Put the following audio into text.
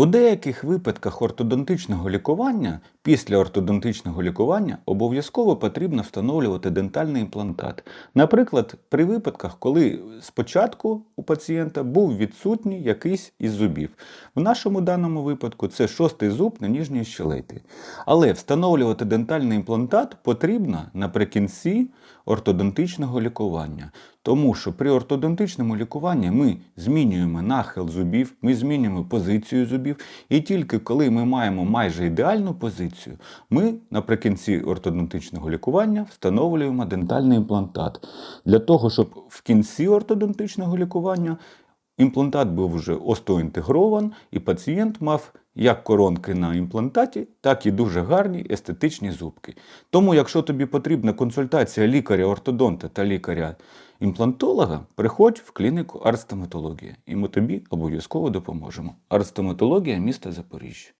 У деяких випадках ортодонтичного лікування після ортодонтичного лікування обов'язково потрібно встановлювати дентальний імплантат. Наприклад, при випадках, коли спочатку у пацієнта був відсутній якийсь із зубів. В нашому даному випадку це шостий зуб на ніжній щелепі. Але встановлювати дентальний імплантат потрібно наприкінці ортодонтичного лікування. Тому що при ортодонтичному лікуванні ми змінюємо нахил зубів, ми змінюємо позицію зубів, і тільки коли ми маємо майже ідеальну позицію, ми наприкінці ортодонтичного лікування встановлюємо дентальний імплантат для того, щоб в кінці ортодонтичного лікування імплантат був вже остеоінтегрован, і пацієнт мав як коронки на імплантаті, так і дуже гарні естетичні зубки. Тому, якщо тобі потрібна консультація лікаря-ортодонта та лікаря-імплантолога, приходь в клініку арстоматологія, і ми тобі обов'язково допоможемо. Арстоматологія міста Запоріжжя.